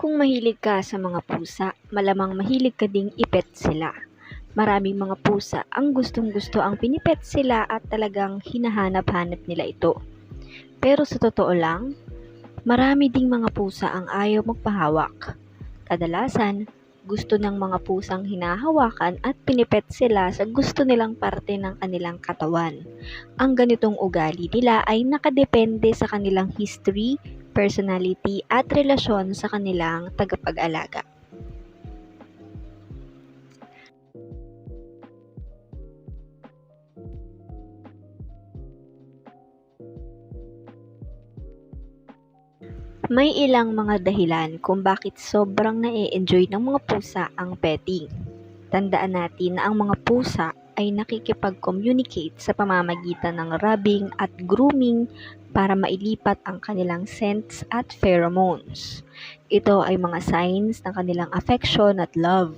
Kung mahilig ka sa mga pusa, malamang mahilig ka ding ipet sila. Maraming mga pusa ang gustong-gusto ang pinipet sila at talagang hinahanap-hanap nila ito. Pero sa totoo lang, marami ding mga pusa ang ayaw magpahawak. Kadalasan, gusto ng mga pusang hinahawakan at pinipet sila sa gusto nilang parte ng kanilang katawan. Ang ganitong ugali nila ay nakadepende sa kanilang history, personality at relasyon sa kanilang tagapag-alaga. May ilang mga dahilan kung bakit sobrang na-enjoy ng mga pusa ang petting. Tandaan natin na ang mga pusa ay nakikipag-communicate sa pamamagitan ng rubbing at grooming para mailipat ang kanilang scents at pheromones. Ito ay mga signs ng kanilang affection at love.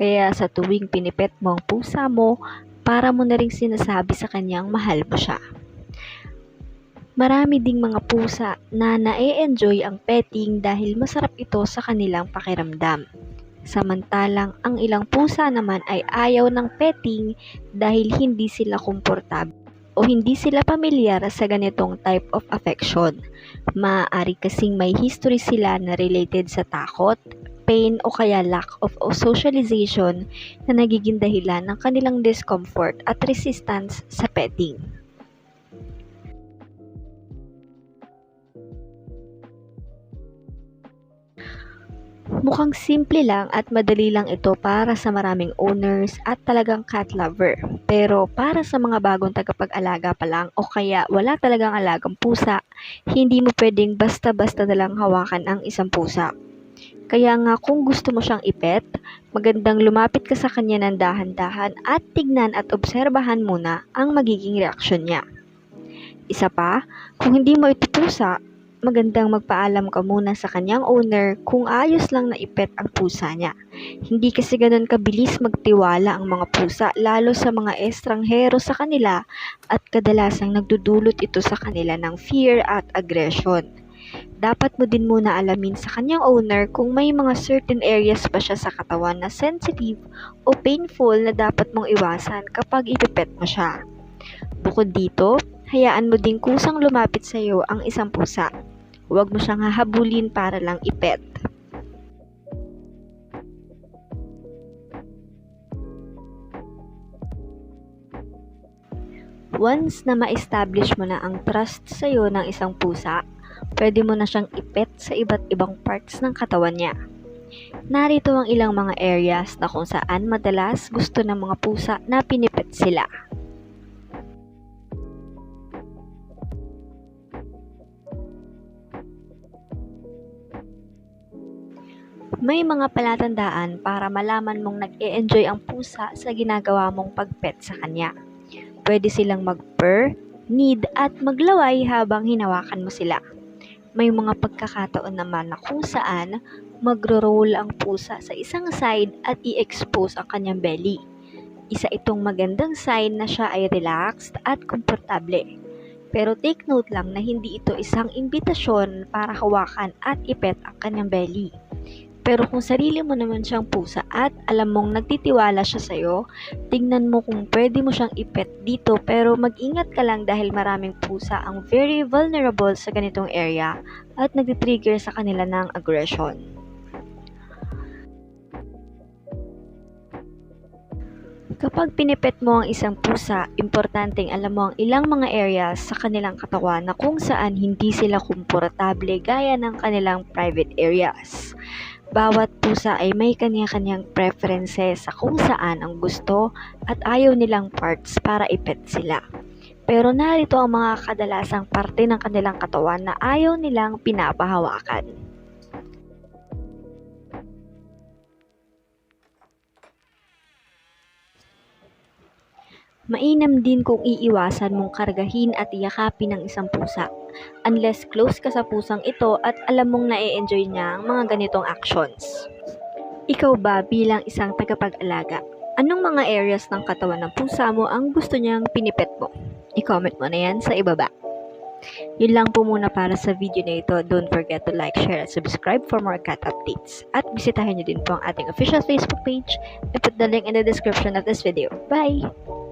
Kaya sa tuwing pinipet mo ang pusa mo, para mo na rin sinasabi sa kanyang mahal mo siya. Marami ding mga pusa na na-enjoy ang petting dahil masarap ito sa kanilang pakiramdam. Samantalang ang ilang pusa naman ay ayaw ng petting dahil hindi sila komportable o hindi sila pamilyar sa ganitong type of affection. Maaari kasing may history sila na related sa takot, pain o kaya lack of socialization na nagiging dahilan ng kanilang discomfort at resistance sa petting. Mukhang simple lang at madali lang ito para sa maraming owners at talagang cat lover. Pero para sa mga bagong tagapag-alaga pa lang o kaya wala talagang alagang pusa, hindi mo pwedeng basta-basta na lang hawakan ang isang pusa. Kaya nga kung gusto mo siyang ipet, magandang lumapit ka sa kanya ng dahan-dahan at tignan at obserbahan muna ang magiging reaksyon niya. Isa pa, kung hindi mo ito pusa, magandang magpaalam ka muna sa kanyang owner kung ayos lang na ipet ang pusa niya. Hindi kasi ganun kabilis magtiwala ang mga pusa lalo sa mga estranghero sa kanila at kadalasang nagdudulot ito sa kanila ng fear at aggression. Dapat mo din muna alamin sa kanyang owner kung may mga certain areas ba siya sa katawan na sensitive o painful na dapat mong iwasan kapag ipipet mo siya. Bukod dito, hayaan mo din kusang lumapit sa iyo ang isang pusa Huwag mo siyang hahabulin para lang ipet. Once na ma-establish mo na ang trust sa iyo ng isang pusa, pwede mo na siyang ipet sa iba't ibang parts ng katawan niya. Narito ang ilang mga areas na kung saan madalas gusto ng mga pusa na pinipet sila. May mga palatandaan para malaman mong nag-e-enjoy ang pusa sa ginagawa mong pagpet sa kanya. Pwede silang mag-purr, need at maglaway habang hinawakan mo sila. May mga pagkakataon naman na kung saan magro-roll ang pusa sa isang side at i-expose ang kanyang belly. Isa itong magandang sign na siya ay relaxed at komportable. Pero take note lang na hindi ito isang imbitasyon para hawakan at ipet ang kanyang belly. Pero kung sarili mo naman siyang pusa at alam mong nagtitiwala siya sa'yo, tingnan mo kung pwede mo siyang ipet dito pero mag-ingat ka lang dahil maraming pusa ang very vulnerable sa ganitong area at nagtitrigger sa kanila ng aggression. Kapag pinipet mo ang isang pusa, importanteng alam mo ang ilang mga areas sa kanilang katawan na kung saan hindi sila komportable gaya ng kanilang private areas. Bawat pusa ay may kanya-kanyang preferences sa kung saan ang gusto at ayaw nilang parts para ipet sila. Pero narito ang mga kadalasang parte ng kanilang katawan na ayaw nilang pinapahawakan. Mainam din kung iiwasan mong kargahin at yakapin ng isang pusa unless close ka sa pusang ito at alam mong na-enjoy niya ang mga ganitong actions. Ikaw ba bilang isang tagapag-alaga, anong mga areas ng katawan ng pusa mo ang gusto niyang pinipet mo? I-comment mo na yan sa ibaba. Yun lang po muna para sa video na ito. Don't forget to like, share, and subscribe for more cat updates. At bisitahin nyo din po ang ating official Facebook page. I put the link in the description of this video. Bye!